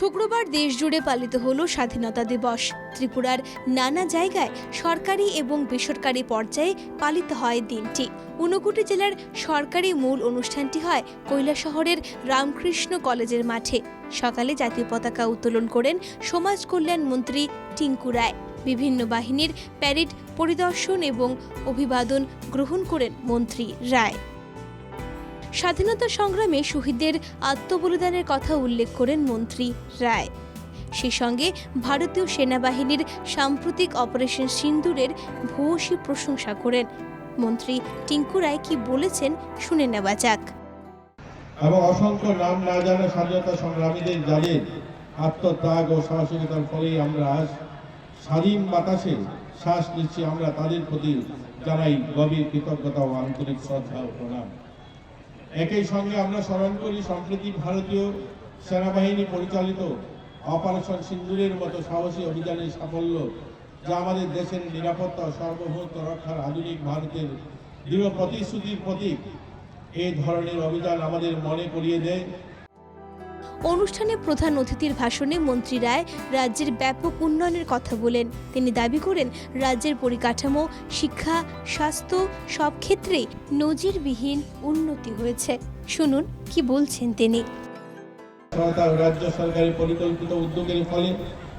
শুক্রবার দেশজুড়ে পালিত হলো স্বাধীনতা দিবস। ত্রিপুরার নানা জায়গায় সরকারি এবং বেসরকারি পর্যায়ে পালিত হয় দিনটি। ঊনকোটি জেলার সরকারি মূল অনুষ্ঠানটি হয় কৈলাসহরের রামকৃষ্ণ কলেজের মাঠে। সকালে জাতীয় পতাকা উত্তোলন করেন সমাজ কল্যাণ মন্ত্রী টিঙ্কু রায়। বিভিন্ন বাহিনীর প্যারেড পরিদর্শন এবং অভিবাদন গ্রহণ করেন মন্ত্রী রায়। স্বাধীনতা সংগ্রামে শহীদদের আত্মবলিদানের কথা উল্লেখ করেন মন্ত্রী রায়। সেই সঙ্গে ভারতীয় সেনাবাহিনীর সাম্প্রতিক অপারেশন সিন্দুরের ভূয়সী প্রশংসা করেন। মন্ত্রী টিঙ্কু রায় কি বলেছেন শুনে নেওয়া যাক। এবং অসংখ্য নাম না জানা স্বাধীনতা সংগ্রামীদের যাদের আত্মত্যাগ ও সাহসিকতার ফলেই আমরা আজ স্বাধীন বাতাসে শ্বাস নিচ্ছি। আমরা তাদের প্রতি জানাই গভীর কৃতজ্ঞতা ও আন্তরিক শ্রদ্ধা ও প্রণাম। একই সঙ্গে আমরা স্মরণ করি, সম্প্রতি ভারতীয় সেনাবাহিনী পরিচালিত অপারেশন সিন্দুরের মতো সাহসী অভিযানের সাফল্য যা আমাদের দেশের নিরাপত্তা, সার্বভৌমত্ব রক্ষার আধুনিক ভারতের দৃঢ় প্রতিশ্রুতির প্রতীক, এই ধরনের অভিযান আমাদের মনে করিয়ে দেয়। অনুষ্ঠানে প্রধান অতিথির ভাষণে মন্ত্রী রায় রাজ্যের ব্যাপক উন্নয়নের কথা বলেন। তিনি দাবি করেন, রাজ্যের পরিকাঠামো, শিক্ষা, স্বাস্থ্য সব ক্ষেত্রেই নজিরবিহীন উন্নতি হয়েছে। শুনুন, কি বলছেন তিনি। রাজ্য সরকারের পরিকল্পিত উদ্যোগের ফলে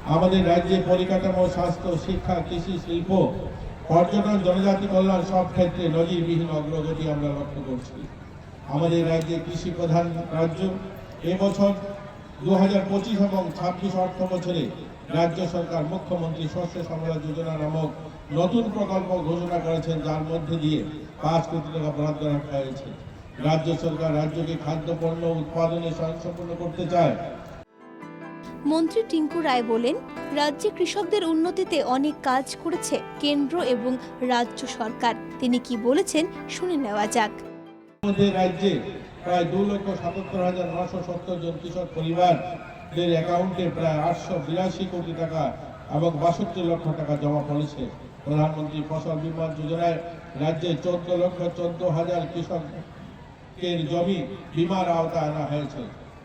আমাদের রাজ্যে পরিকাঠামো, স্বাস্থ্য, শিক্ষা, কৃষি, শিল্প, পর্যটন, জনজাতি কল্যাণ সব ক্ষেত্রে নজিরবিহীন অগ্রগতি আমরা লক্ষ্য করছি। আমাদের রাজ্যে কৃষি প্রধান রাজ্য এবছর দু হাজার পঁচিশ এবং ছাব্বিশ অর্থ বছরে রাজ্য সরকার মুখ্যমন্ত্রী শস্য সম্ভার যোজনা নামক নতুন প্রকল্প ঘোষণা করেছেন যার মধ্যে দিয়ে পাঁচ কোটি টাকা বরাদ্দ রাখা হয়েছে। রাজ্য সরকার রাজ্যকে খাদ্যপণ্য উৎপাদনে স্বয়ংসম্পূর্ণ করতে চায়। মন্ত্রী টিঙ্কু রায় বলেন রাজ্যে কৃষকদের উন্নতিতে অনেক কাজ করেছে কেন্দ্র এবং রাজ্য সরকার। তিনি কি বলেছেন শুনে নেওয়া যাক। রাজ্যে প্রায় দু লক্ষ সাতাত্তর হাজার নশো সত্তর জন কৃষক পরিবারদের অ্যাকাউন্টে প্রায় আটশো বিরাশি কোটি টাকা এবং বাষট্টি লক্ষ টাকা জমা পড়েছে। প্রধানমন্ত্রী ফসল বীমা যোজনায় রাজ্যে চোদ্দ লক্ষ চোদ্দ হাজার কৃষকের জমি বীমার আওতায় আনা হয়েছে।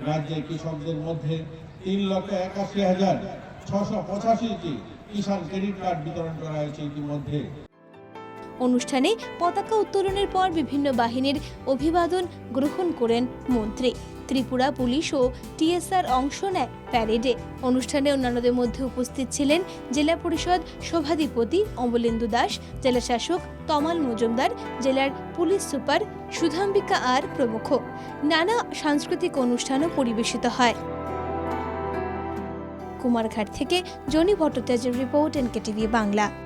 রাজ্যে কৃষকদের মধ্যে তিন লক্ষ একাশি হাজার ছশো পঁচাশিটি কিষাণ ক্রেডিট কার্ড বিতরণ করা হয়েছে ইতিমধ্যে। অনুষ্ঠানে পতাকা উত্তোলনের পর বিভিন্ন বাহিনীর অভিবাদন গ্রহণ করেন মন্ত্রী। ত্রিপুরা পুলিশ ও টিএসআর অংশ নেয় প্যারেডে। অনুষ্ঠানে অন্যান্যদের মধ্যে উপস্থিত ছিলেন জেলা পরিষদ সভাধিপতি অমলেন্দু দাস, জেলা শাসক তমাল মজুমদার, জেলার পুলিশ সুপার সুধাম্বিকা আর প্রমুখ। নানা সাংস্কৃতিক অনুষ্ঠানও পরিবেশিত হয়। কুমারঘাট থেকে জনি ভট্টাচার্যের রিপোর্ট এনকেটিভি বাংলা।